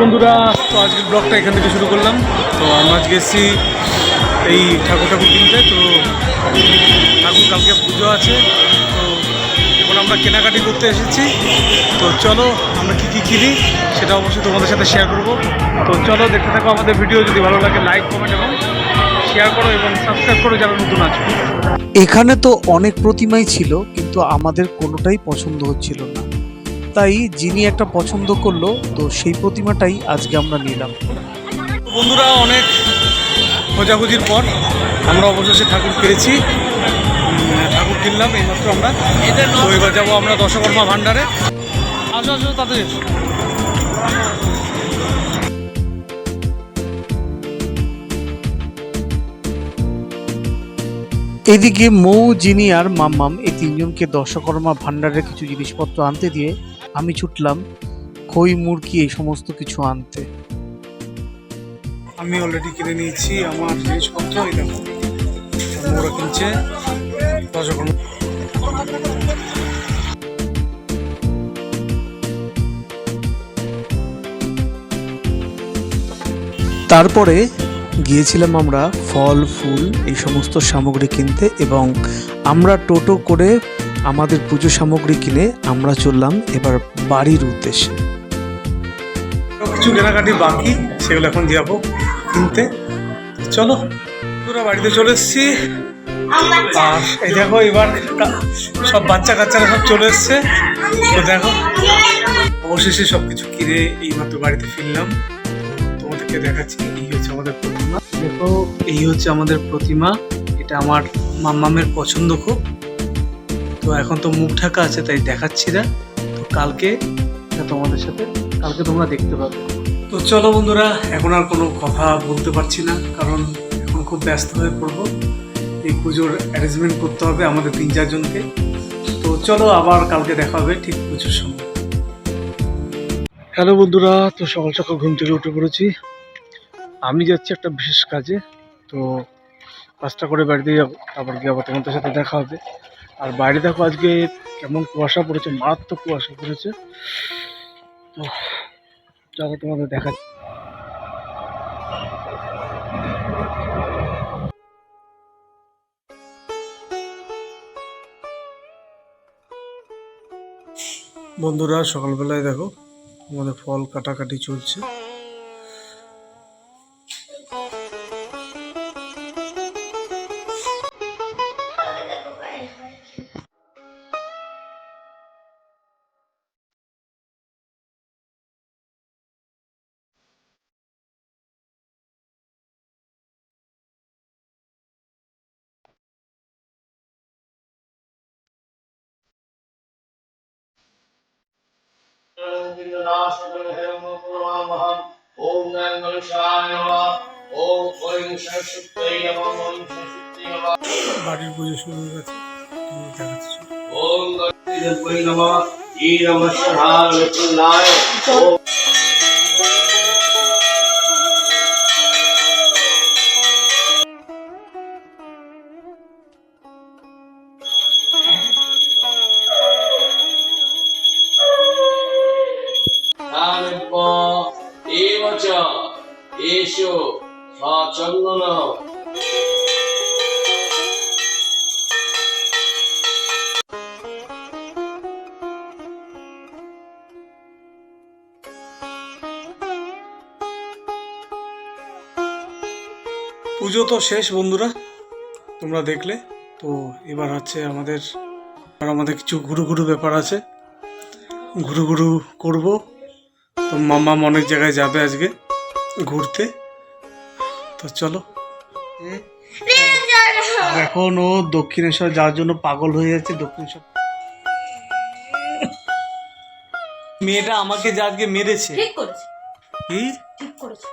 বন্ধুরা, তো আজকের ব্লগটা এখান থেকে শুরু করলাম। তো আমরা আজকে এসেছি এই ঠাকুর ঠাকুর কিনতে তো ঠাকুর কালকে পুজো আছে। তো এখন আমরা কেনাকাটি করতে এসেছি। তো চলো, আমরা কী কী কিনি সেটা অবশ্যই তোমাদের সাথে শেয়ার করব। তো চলো, দেখতে থাকো আমাদের ভিডিও। যদি ভালো লাগে লাইক কমেন্ট এবং শেয়ার করো এবং সাবস্ক্রাইব করো যারা নতুন আছো। এখানে তো অনেক প্রতিমাই ছিল, কিন্তু আমাদের কোনোটাই পছন্দ হচ্ছিল না। তাই যিনি একটা পছন্দ করল তো সেই প্রতিমাটাই আজকে আমরা নিলাম। বন্ধুরা অনেক খোঁজাখুঁজির পর আমরা অবশেষে ঠাকুর পেয়েছি ঠাকুর কিনলাম এই এইমাত্র আমরা। তো এবার যাব আমরা দশকর্মা ভাণ্ডারে। আসো আসো তাদের। এদিকে মৌ জিনি আর মাম্মাম এই তিনজনকে দশকর্মা ভাণ্ডারের কিছু জিনিসপত্র আনতে দিয়ে আমি ছুটলাম খই মুরগি এই সমস্ত কিছু আনতে। আমি অলরেডি কিনে নিয়েছি আমার জিনিসপত্র এই দেখো। ওরা কিনছে। তারপরে গিয়েছিলাম আমরা ফল ফুল এই সমস্ত সামগ্রী কিনতে এবং আমরা টোটো করে আমাদের পুজো সামগ্রী কিনে আমরা চললাম এবার বাড়ির উদ্দেশ্যে। কিছু কেনাকাটি বাকি, সেগুলো এখন যাব কিনতে। চলো পুরো বাড়িতে চলে এসেছি। আর এই দেখো, এবার সব বাচ্চা কাচ্চারা সব চলে এসছে। তো দেখো, অবশেষে সব কিছু কিনে এইমাত্র বাড়িতে ফিরলাম। তোমাদেরকে দেখাচ্ছি এই হচ্ছে আমাদের প্রতিমা। দেখো, এই হচ্ছে আমাদের প্রতিমা। এটা আমার মাম্মামের পছন্দ খুব। তো এখন তো মুখ ঢাকা আছে, তাই দেখাচ্ছি না। তো কালকে তোমাদের সাথে, কালকে তোমরা দেখতে পাবে। তো চলো বন্ধুরা, এখন আর কোনো কথা বলতে পারছি না, কারণ এখন খুব ব্যস্ত হয়ে পড়ব। এই পুজোর অ্যারেঞ্জমেন্ট করতে হবে আমাদের তিন চারজনকে। তো চলো আবার কালকে দেখা হবে ঠিক পুজোর সময়। হ্যালো বন্ধুরা, তো সকাল সকাল ঘুম থেকে উঠে পড়েছি। আমি যাচ্ছি একটা বিশেষ কাজে, তো কাজটা করে বাড়িতে যাব, তারপর গিয়ে আবার তোমাদের সাথে দেখা হবে। আর বাইরে দেখো আজকে কেমন কুয়াশা পড়েছে, মারাত্মক কুয়াশা পড়েছে। তো চলো তোমাদের দেখা বন্ধুরা, সকালবেলায় দেখো, আমাদের ফল কাটাকাটি চলছে। ओम गंगलशाय नमः ओम ओम सरस्वती नमः ओम सरस्वती नमः বাড়ির পুজো শুরু হয়ে গেছে তুমি দেখাচ্ছি ओम गणपति नमः ई नमः शिवाय সচন্দন পুজো তো শেষ বন্ধুরা, তোমরা দেখলে। তো এবার হচ্ছে আমাদের আমাদের কিছু ঘুরু ঘুরু ব্যাপার আছে। ঘুরু ঘুরু করব। তো মামা অনেক জায়গায় যাবে আজকে। ঘুরতে? তো চলো। এখন ও দক্ষিণেশ্বর যাওয়ার জন্য পাগল হয়ে যাচ্ছে দক্ষিণেশ্বর। মেয়েটা আমাকে যা আজকে মেরেছে। ঠিক করেছে। কি? ঠিক করেছে।